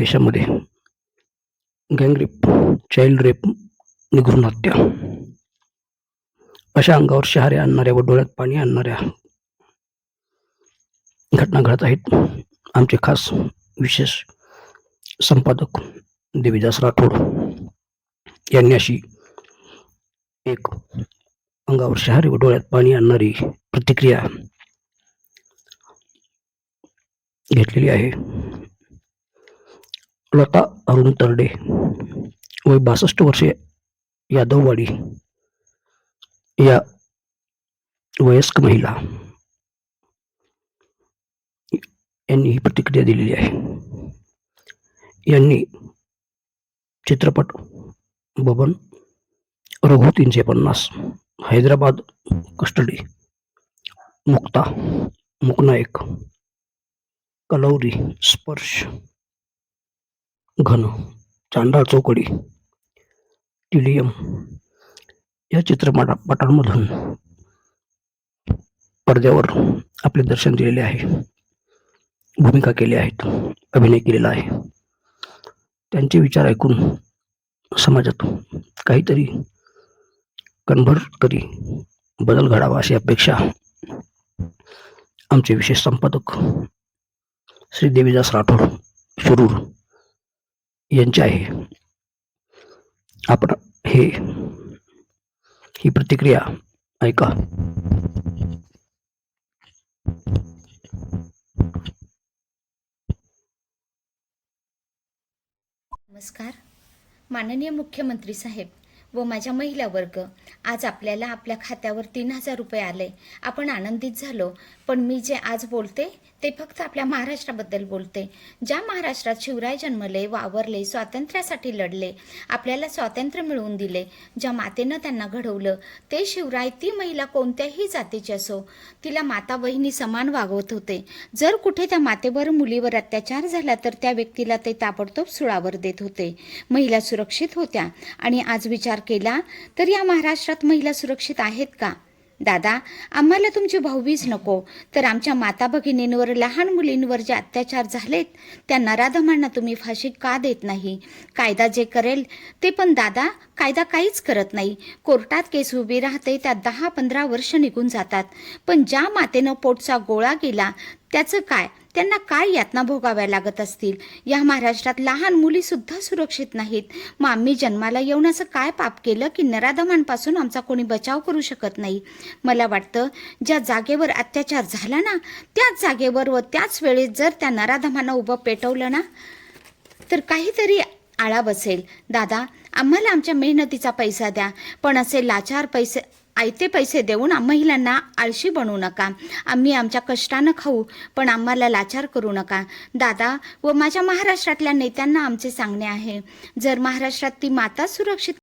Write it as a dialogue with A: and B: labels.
A: देशामध्ये. Gang rape child rape निघून हत्या. अशा अंगावर शहारे आणणाऱ्या व डोळ्यात पाणी आणणाऱ्या घटना घडत आहेत. आमचे खास विशेष संपादक देवीदास राठोड यांनी अशी एक अंगावर शहारे व डोळ्यात पाणी आणणारी प्रतिक्रिया घेतलेली आहे. लता अरुण तरडे वय बासष्ट वर्षे यादववाडी या वयस्क महिला. यांनी ही प्रतिक्रिया दिलेली आहे. यांनी चित्रपट बबन रघु तीनशे पन्नास हैदराबाद कस्टडी मुक्ता मुकनायक कलौरी स्पर्श घन चांडाळ चौकडी टिलियम या चित्रपटांमधून पडद्यावर आपले दर्शन दिलेले आहे. भूमिका केल्या आहेत अभिनय केलेला आहे. त्यांचे विचार ऐकून समाजात काहीतरी कणभर तरी बदल घडावा अशी अपेक्षा आमचे विशेष संपादक श्री देवीदास राठोड शिरूर यांचे आहे. आपण हे ही प्रतिक्रिया ऐका.
B: नमस्कार. माननीय मुख्यमंत्री साहेब व माझ्या महिला वर्ग. आज आपल्याला आपल्या खात्यावर तीन हजार रुपये आले. आपण आनंदित झालो. पण मी जे आज बोलते ते फक्त आपल्या महाराष्ट्राबद्दल बोलते. ज्या महाराष्ट्रात शिवराय जन्मले वावरले स्वातंत्र्यासाठी लढले आपल्याला स्वातंत्र्य मिळवून दिले ज्या मातेनं त्यांना घडवलं ते शिवराय ती महिला कोणत्याही जातीची असो तिला माता बहिणी समान वागवत होते. जर कुठे त्या मातेवर मुलीवर अत्याचार झाला तर त्या व्यक्तीला ते ताबडतोब सुळावर देत होते. महिला सुरक्षित होत्या आणि आज विचार केला तर या महाराष्ट्रात महिला सुरक्षित आहेत का? दादा आम्हाला तुमची भाऊबीज नको तर आमच्या माता भगिनींवर लहान मुलींवर जे अत्याचार झालेत त्या नराधमांना तुम्ही फाशी का देत नाही? कायदा जे करेल ते पण दादा कायदा काहीच करत नाही. कोर्टात केस उभी राहते त्या दहा पंधरा वर्ष निघून जातात. पण ज्या मातेनं पोटचा गोळा गेला त्याचं काय? त्यांना काय यातना भोगाव्या लागत असतील? या महाराष्ट्रात लहान मुली सुद्धा सुरक्षित नाहीत. मग आम्ही जन्माला येऊन असं काय पाप केलं की नराधमांपासून आमचा कोणी बचाव करू शकत नाही? मला वाटतं ज्या जागेवर अत्याचार झाला ना त्याच जागेवर व त्याच वेळेस जर त्या नराधमांना उभं पेटवलं ना तर काहीतरी आळा बसेल. दादा आम्हाला आमच्या मेहनतीचा पैसा द्या. पण असे लाचार पैसे आयते पैसे देऊन महिलांना आळशी बनवू नका. आम्ही आमच्या कष्टानं खाऊ पण आम्हाला लाचार करू नका. दादा व माझ्या महाराष्ट्रातल्या नेत्यांना आमचे सांगणे आहे. जर महाराष्ट्रात ती माता सुरक्षित